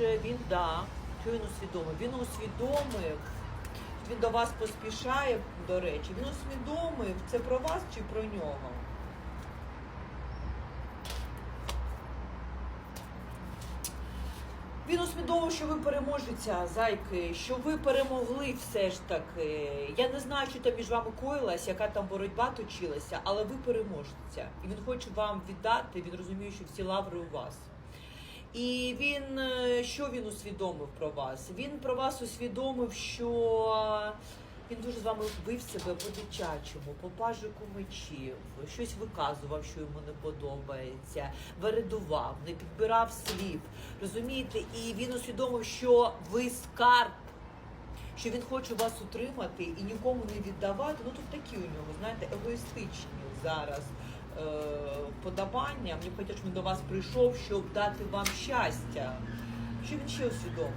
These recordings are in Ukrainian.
Е, Він да, що він усвідомив? Він усвідомив, він до вас поспішає, до речі, він усвідомив, це про вас чи про нього? Він усвідомив, що ви переможеця, зайки, що ви перемогли все ж таки. Я не знаю, що там між вами коїлась, яка там боротьба точилася, але ви переможеця. І він хоче вам віддати, він розуміє, що всі лаври у вас. І він е, що він усвідомив про вас? Він про вас усвідомив, що він дуже з вами вбив себе по-дитячому, по пажику мечів, щось виказував, що йому не подобається, вередував, не підбирав слів. Розумієте? І він усвідомив, що ви скарб. Що він хоче вас утримати і нікому не віддавати. Ну тут такі у нього, знаєте, егоїстичні зараз е, Мені хотять, щоб він до вас прийшов, щоб дати вам щастя. Що він ще усвідомив?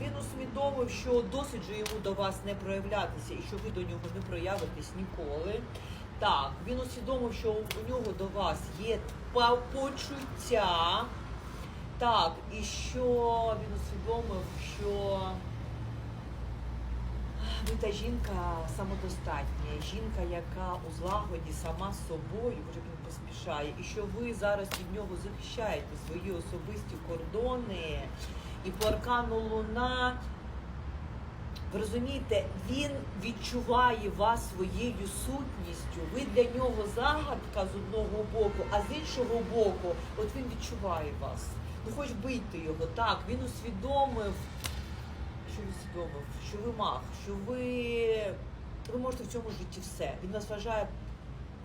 Він усвідомив, що досить же йому до вас не проявлятися і що ви до нього не проявитесь ніколи. Так, він усвідомив, що у нього до вас є почуття. Так, і що він усвідомив, що та жінка самодостатня, жінка, яка у злагоді сама з собою, вже він поспішає, і що ви зараз від нього захищаєте свої особисті кордони. І по аркану Луна, ви розумієте, він відчуває вас своєю сутністю. Ви для нього загадка з одного боку, а з іншого боку, от він відчуває вас. Ну хоч бийте його, так, він усвідомив що що ви маг, що ви, ви можете в цьому житті все. Він нас вважає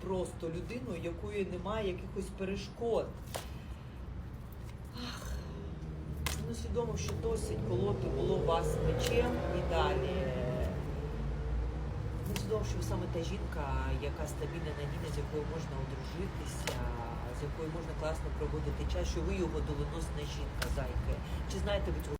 просто людиною, якої немає якихось перешкод. Ах, він усвідомив, що досить колоти було вас мечем і далі. Він усвідомив, що ви саме та жінка, яка стабільна надійна, з якою можна одружитися, з якою можна класно проводити час, що ви його доленосна жінка, зайки. Чи знаєте ви цього?